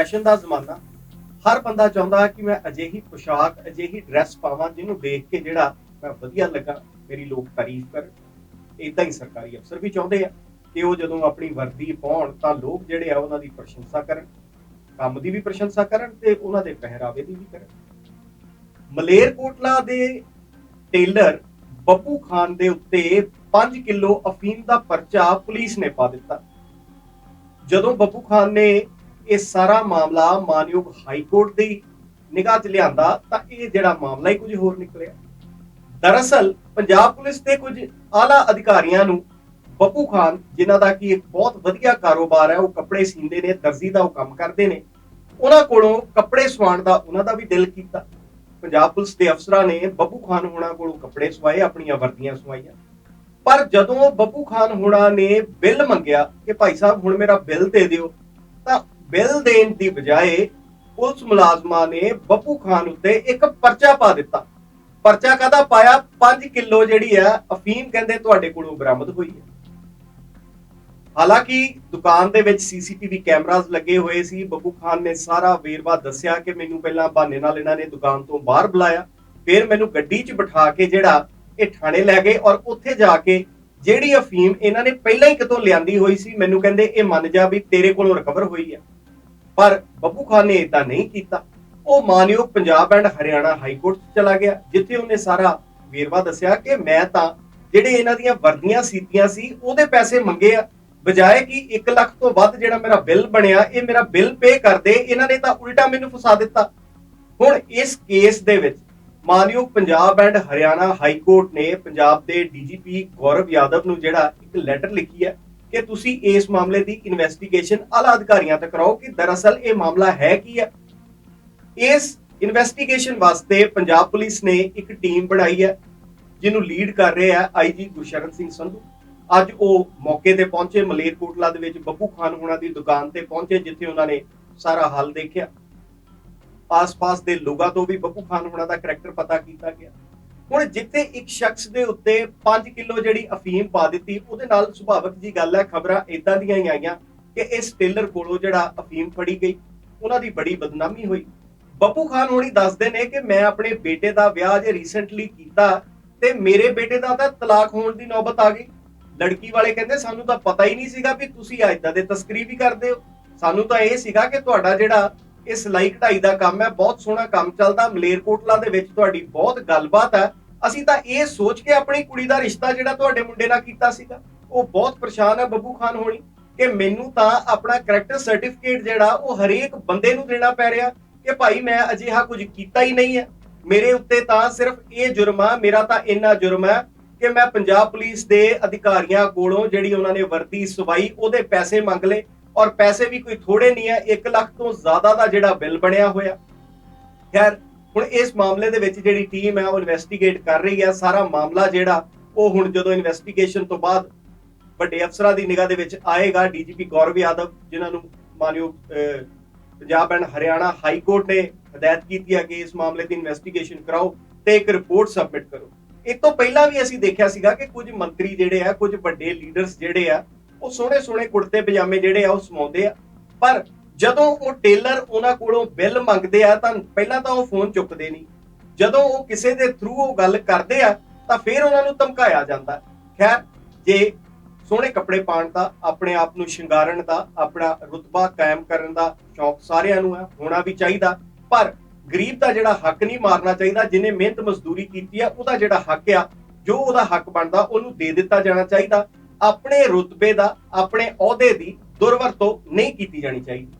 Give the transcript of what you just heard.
Fashion ਦਾ ਜ਼ਮਾਨਾ, ਹਰ ਬੰਦਾ ਚਾਹੁੰਦਾ ਕਿ ਮੈਂ ਅਜਿਹੀ ਪੋਸ਼ਾਕ, ਅਜਿਹੀ ਡਰੈਸ ਪਾਵਾਂ ਜਿਹਨੂੰ ਦੇਖ ਕੇ ਜਿਹੜਾ ਮੈਂ ਵਧੀਆ ਲੱਗਾ, ਮੇਰੀ ਲੋਕ ਤਾਰੀਫ ਕਰਨ ਇਦਾਂ ਹੀ ਸਰਕਾਰੀ ਅਫਸਰ ਵੀ ਚਾਹੁੰਦੇ ਆ ਕਿ ਉਹ ਜਦੋਂ ਆਪਣੀ ਵਰਦੀ ਪਾਉਣ ਤਾਂ ਲੋਕ ਜਿਹੜੇ ਆ ਉਹਨਾਂ ਦੀ ਪ੍ਰਸ਼ੰਸਾ ਕਰਨ, ਕੰਮ ਦੀ ਵੀ ਪ੍ਰਸ਼ੰਸਾ ਕਰਨ ਤੇ ਉਹਨਾਂ ਦੇ ਪਹਿਰਾਵੇ ਦੀ ਵੀ ਕਰਨ। ਮਲੇਰਕੋਟਲਾ ਦੇ ਟੇਲਰ ਬੱਬੂ ਖਾਨ ਦੇ ਉੱਤੇ 5 ਕਿਲੋ ਅਫੀਮ ਦਾ ਪਰਚਾ ਪੁਲਿਸ ਨੇ ਪਾ ਦਿੱਤਾ। ਜਦੋਂ ਬੱਬੂ ਖਾਨ ਨੇ ਇਹ ਸਾਰਾ ਮਾਮਲਾ ਮਾਨਯੋਗ ਹਾਈ ਕੋਰਟ ਦੀ ਨਿਗਾਹ 'ਚ ਲਿਆਂਦਾ ਤਾਂ ਇਹ ਜਿਹੜਾ ਮਾਮਲਾ ਹੀ ਕੁਝ ਹੋਰ ਨਿਕਲਿਆ। ਦਰਅਸਲ ਪੰਜਾਬ ਪੁਲਿਸ ਦੇ ਕੁਝ ਆਲਾ ਅਧਿਕਾਰੀਆਂ ਨੂੰ ਬੱਬੂ ਖਾਨ, ਜਿਨ੍ਹਾਂ ਦਾ ਕੀ ਇੱਕ ਬਹੁਤ ਵਧੀਆ ਕਾਰੋਬਾਰ ਹੈ, ਉਹ ਕੱਪੜੇ ਸੀਂਦੇ ਨੇ, ਦਰਜ਼ੀ ਦਾ ਉਹ ਕੰਮ ਕਰਦੇ ਨੇ, ਉਹਨਾਂ ਕੋਲੋਂ ਕੱਪੜੇ ਸਵਾਉਣ ਦਾ ਉਹਨਾਂ ਦਾ ਵੀ ਦਿਲ ਕੀਤਾ। ਪੰਜਾਬ ਪੁਲਿਸ ਦੇ ਅਫਸਰਾਂ ਨੇ ਬੱਬੂ ਖਾਨ ਹੋਣਾ ਕੋਲੋਂ ਕੱਪੜੇ ਸਵਾਏ, ਆਪਣੀਆਂ ਵਰਦੀਆਂ ਸਵਾਈਆਂ। ਪਰ ਜਦੋਂ ਬੱਬੂ ਖਾਨ ਹੋਣਾ ਨੇ ਬਿੱਲ ਮੰਗਿਆ ਕਿ ਭਾਈ ਸਾਹਿਬ ਹੁਣ ਮੇਰਾ ਬਿੱਲ ਦੇ ਦਿਓ, ਤਾਂ ਬਿੱਲ ਦੇਣ ਦੀ ਬਜਾਏ ਪੁਲਿਸ ਮੁਲਾਜ਼ਮਾਂ ਨੇ ਬੱਬੂ ਖਾਨ ਉੱਤੇ ਇੱਕ ਪਰਚਾ ਪਾ ਦਿੱਤਾ। ਪਰਚਾ ਕਾਹਦਾ ਪਾਇਆ? 5 ਕਿਲੋ ਜਿਹੜੀ ਆ, ਅਫੀਮ ਕਹਿੰਦੇ ਤੁਹਾਡੇ ਕੋਲੋਂ ਬਰਾਮਦ ਹੋਈ ਹੈ। ਹਾਲਾਂਕਿ ਦੁਕਾਨ ਦੇ ਵਿੱਚ ਸੀਸੀਟੀਵੀ ਕੈਮਰਾਜ਼ ਲੱਗੇ ਹੋਏ ਸੀ। ਬੱਬੂ ਖਾਨ ਨੇ ਸਾਰਾ ਵੇਰਵਾ ਦੱਸਿਆ ਕਿ ਮੈਨੂੰ ਪਹਿਲਾਂ ਬਹਾਨੇ ਨਾਲ ਇਹਨਾਂ ਨੇ ਦੁਕਾਨ ਤੋਂ ਬਾਹਰ ਬੁਲਾਇਆ। ਫਿਰ ਮੈਨੂੰ ਗੱਡੀ 'ਚ ਬਿਠਾ ਕੇ ਜਿਹੜਾ ਇਹ ਥਾਣੇ ਲੈ ਗਏ ਔਰ ਉੱਥੇ ਜਾ ਕੇ ਜਿਹੜੀ ਅਫੀਮ ਇਹਨਾਂ ਨੇ ਪਹਿਲਾਂ ਹੀ ਕਿਤੋਂ ਲਿਆਂਦੀ ਹੋਈ ਸੀ, ਮੈਨੂੰ ਕਹਿੰਦੇ ਇਹ ਮੰਨ ਜਾ ਵੀ ਤੇਰੇ ਕੋਲੋਂ ਰਿਕਵਰ ਹੋਈ ਹੈ ਪਰ ਬੱਬੂ ਖਾਨ ਨੇ ਇਦਾਂ ਨਹੀਂ ਕੀਤਾ। ਉਹ ਮਾਨਯੋਗ Punjab and Haryana high court 'ਚ ਚਲਾ ਗਿਆ, ਜਿੱਥੇ ਉਹਨੇ ਸਾਰਾ ਵੇਰਵਾ ਦੱਸਿਆ ਕਿ ਮੈਂ ਤਾਂ ਜਿਹੜੇ ਇਹਨਾਂ ਦੀਆਂ ਵਰਦੀਆਂ ਸੀਤੀਆਂ ਸੀ, ਉਹਦੇ ਪੈਸੇ ਮੰਗੇ ਆ। ਬਜਾਏ ਕਿ 1 ਲੱਖ ਤੋਂ ਵੱਧ ਜਿਹੜਾ ਮੇਰਾ ਬਿੱਲ ਬਣਿਆ, ਇਹ ਮੇਰਾ ਬਿੱਲ ਪੇ ਕਰਦੇ ਇਹਨਾਂ ਨੇ ਤਾਂ ਉਲਟਾ ਮੈਨੂੰ ਫਸਾ ਦਿੱਤਾ। ਹੁਣ ਇਸ ਕੇਸ ਦੇ ਵਿੱਚ ਮਾਨਯੋਗ Punjab and Haryana high court ਨੇ ਪੰਜਾਬ ਦੇ ਡੀਜੀਪੀ ਗੌਰਵ ਯਾਦਵ ਨੂੰ ਜਿਹੜਾ ਇੱਕ ਲੈਟਰ ਲਿਖੀ ਹੈ ਕਿ ਤੁਸੀਂ ਇਸ ਮਾਮਲੇ ਦੀ ਇਨਵੈਸਟੀਗੇਸ਼ਨ ਆਲਾ ਅਧਿਕਾਰੀਆਂ ਤੱਕ ਕਰਾਓ ਕਿ ਦਰਅਸਲ ਇਹ ਮਾਮਲਾ ਹੈ ਕੀ ਹੈ। ਇਸ ਇਨਵੈਸਟੀਗੇਸ਼ਨ ਵਾਸਤੇ ਪੰਜਾਬ ਪੁਲਿਸ ਨੇ ਇੱਕ ਟੀਮ ਬਣਾਈ ਹੈ, ਜਿਹਨੂੰ ਲੀਡ ਕਰ ਰਹੇ ਆ ਆਈਜੀ ਗੁਰਸ਼ਰਨ ਸਿੰਘ ਸੰਧੂ। ਅੱਜ ਉਹ ਮੌਕੇ ਤੇ ਪਹੁੰਚੇ, ਮਲੇਰਕੋਟਲਾ ਦੇ ਵਿੱਚ ਬੱਬੂ ਖਾਨ ਹੋਣਾ ਦੀ ਦੁਕਾਨ ਤੇ ਪਹੁੰਚੇ, ਜਿੱਥੇ ਉਹਨਾਂ ਨੇ ਸਾਰਾ ਹਾਲ ਦੇਖਿਆ। ਆਸ-ਪਾਸ ਦੇ ਲੋਕਾਂ ਤੋਂ ਵੀ ਬੱਬੂ ਖਾਨ ਹੋਣਾ ਦਾ ਕਰੈਕਟਰ ਪਤਾ ਕੀਤਾ ਗਿਆ। ਹੁਣ ਜਿੱਥੇ ਇੱਕ ਸ਼ਖਸ ਦੇ ਉੱਤੇ 5 ਕਿਲੋ ਜਿਹੜੀ ਅਫੀਮ ਪਾ ਦਿੱਤੀ, ਉਹਦੇ ਨਾਲ ਸੁਭਾਵਕ ਜੀ ਗੱਲ ਹੈ, ਖਬਰਾਂ ਇਦਾਂ ਦੀਆਂ ਹੀ ਆਈਆਂ ਕਿ ਇਸ ਟੇਲਰ ਕੋਲੋਂ ਜਿਹੜਾ ਅਫੀਮ ਫੜੀ ਗਈ, ਉਹਨਾਂ ਦੀ ਬੜੀ ਬਦਨਾਮੀ ਹੋਈ। ਬੱਬੂ ਖਾਨ ਹੋਣੀ ਦੱਸਦੇ ਨੇ ਕਿ ਮੈਂ ਆਪਣੇ ਬੇਟੇ ਦਾ ਵਿਆਹ ਜੇ ਰੀਸੈਂਟਲੀ ਕੀਤਾ ਤੇ ਮੇਰੇ ਬੇਟੇ ਦਾ ਤਾਂ ਤਲਾਕ ਹੋਣ ਦੀ ਨੌਬਤ ਆ ਗਈ। ਲੜਕੀ ਵਾਲੇ ਕਹਿੰਦੇ, ਸਾਨੂੰ ਤਾਂ ਪਤਾ ਹੀ ਨਹੀਂ ਸੀਗਾ ਵੀ ਤੁਸੀਂ ਇਦਾਂ ਦੇ ਤਸਕਰੀ ਵੀ ਕਰਦੇ ਹੋ। ਸਾਨੂੰ ਤਾਂ ਇਹ ਸੀਗਾ ਕਿ ਤੁਹਾਡਾ ਜਿਹੜਾ ਇਹ ਸਿਲਾਈ ਕਢਾਈ ਦਾ ਕੰਮ ਹੈ, ਬਹੁਤ ਸੋਹਣਾ ਕੰਮ ਚੱਲਦਾ। ਮਲੇਰਕੋਟਲਾ ਦੇ ਵਿੱਚ ਤੁਹਾਡੀ ਬਹੁਤ ਗੱਲਬਾਤ ਹੈ। ਅਸੀਂ ਤਾਂ ਇਹ ਸੋਚ ਕੇ ਆਪਣੀ ਕੁੜੀ ਦਾ ਰਿਸ਼ਤਾ ਜਿਹੜਾ ਤੁਹਾਡੇ ਮੁੰਡੇ ਨਾਲ ਕੀਤਾ ਸੀਗਾ, ਉਹ ਬਹੁਤ ਪਰੇਸ਼ਾਨ ਹੈ ਬੱਬੂ ਖਾਨ ਹੋਣੀ, ਕਿ ਮੈਨੂੰ ਤਾਂ ਆਪਣਾ ਕਰੈਕਟਰ ਸਰਟੀਫਿਕੇਟ ਜਿਹੜਾ, ਉਹ ਹਰੇਕ ਬੰਦੇ ਨੂੰ ਦੇਣਾ ਪੈ ਰਿਹਾ ਕਿ ਭਾਈ ਮੈਂ ਅਜਿਹਾ ਕੁਝ ਕੀਤਾ ਹੀ ਨਹੀਂ ਹੈ। ਮੇਰੇ ਉੱਤੇ ਤਾਂ ਸਿਰਫ ਇਹ ਜੁਰਮ ਆ, ਮੇਰਾ ਤਾਂ ਇੰਨਾ ਜੁਰਮ ਹੈ ਕਿ ਮੈਂ ਪੰਜਾਬ ਪੁਲਿਸ ਦੇ ਅਧਿਕਾਰੀਆਂ ਕੋਲੋਂ ਜਿਹੜੀ ਉਹਨਾਂ ਨੇ ਵਰਦੀ ਸਵਾਈ, ਉਹਦੇ ਪੈਸੇ ਮੰਗ ਲਏ ਔਰ ਪੈਸੇ ਵੀ ਕੋਈ ਥੋੜੇ ਨਹੀਂ ਹੈ 1 ਲੱਖ ਤੋਂ ਜ਼ਿਆਦਾ ਦਾ ਜਿਹੜਾ ਬਿੱਲ ਬਣਿਆ ਹੋਇਆ। ਖੈਰ ਹੁਣ ਇਸ ਮਾਮਲੇ ਦੇ ਵਿੱਚ ਜਿਹੜੀ ਟੀਮ ਹੈ ਉਹ ਇਨਵੈਸਟੀਗੇਟ ਕਰ ਰਹੀ ਹੈ। ਸਾਰਾ ਮਾਮਲਾ ਜਿਹੜਾ ਉਹ ਹੁਣ ਜਦੋਂ ਇਨਵੈਸਟੀਗੇਸ਼ਨ ਤੋਂ ਬਾਅਦ ਵੱਡੇ ਅਫਸਰਾਂ ਦੀ ਨਿਗਾਹ ਦੇ ਵਿੱਚ ਆਏਗਾ ਡੀਜੀਪੀ ਗੌਰਵ ਯਾਦਵ ਜਿਨ੍ਹਾਂ ਨੂੰ ਮਾਨਯੋਗ ਅਹ, Punjab and Haryana high court ਨੇ ਹਦਾਇਤ ਕੀਤੀ ਹੈ ਕਿ ਇਸ ਮਾਮਲੇ ਦੀ ਇਨਵੈਸਟੀਗੇਸ਼ਨ ਕਰਾਓ ਤੇ ਇੱਕ ਰਿਪੋਰਟ ਸਬਮਿਟ ਕਰੋ। ਇਹ ਤੋਂ ਪਹਿਲਾਂ ਵੀ ਅਸੀਂ ਦੇਖਿਆ ਸੀਗਾ ਕਿ ਕੁਝ ਮੰਤਰੀ ਜਿਹੜੇ ਆ ਕੁਝ ਵੱਡੇ ਲੀਡਰਸ ਜਿਹੜੇ ਆ ਉਹ ਸੋਹਣੇ ਸੋਹਣੇ ਕੁੜਤੇ ਪਜਾਮੇ ਜਿਹੜੇ ਆ ਉਹ ਸਮਾਉਂਦੇ ਆ। ਪਰ ਜਦੋਂ ਉਹ ਟੇਲਰ ਉਹਨਾਂ ਕੋਲੋਂ ਬਿੱਲ ਮੰਗਦੇ ਆ ਤਾਂ ਪਹਿਲਾਂ ਤਾਂ ਉਹ ਫੋਨ ਚੁੱਕਦੇ ਨਹੀਂ। ਜਦੋਂ ਉਹ ਕਿਸੇ ਦੇ ਥਰੂ ਉਹ ਗੱਲ ਕਰਦੇ ਆ, ਤਾਂ ਫਿਰ ਉਹਨਾਂ ਨੂੰ ਧਮਕਾਇਆ ਜਾਂਦਾ। ਖੈਰ, ਜੇ ਸੋਹਣੇ ਕੱਪੜੇ ਪਾਉਣ ਦਾ, ਆਪਣੇ ਆਪ ਨੂੰ ਸ਼ਿੰਗਾਰਨ ਦਾ, ਆਪਣਾ ਰੁਤਬਾ ਕਾਇਮ ਕਰਨ ਦਾ ਸ਼ੌਕ ਸਾਰਿਆਂ ਨੂੰ ਹੈ, ਹੋਣਾ ਵੀ ਚਾਹੀਦਾ। ਪਰ ਗਰੀਬ ਦਾ ਜਿਹੜਾ ਹੱਕ ਨਹੀਂ ਮਾਰਨਾ ਚਾਹੀਦਾ ਜਿਹਨੇ ਮਿਹਨਤ ਮਜ਼ਦੂਰੀ ਕੀਤੀ ਆ, ਉਹਦਾ ਜਿਹੜਾ ਹੱਕ ਆ, ਜੋ ਉਹਦਾ ਹੱਕ ਬਣਦਾ, ਉਹਨੂੰ ਦੇ ਦਿੱਤਾ ਜਾਣਾ ਚਾਹੀਦਾ। ਆਪਣੇ ਰੁਤਬੇ ਦਾ, ਆਪਣੇ ਅਹੁਦੇ ਦੀ ਦੁਰਵਰਤੋਂ ਨਹੀਂ ਕੀਤੀ ਜਾਣੀ ਚਾਹੀਦੀ।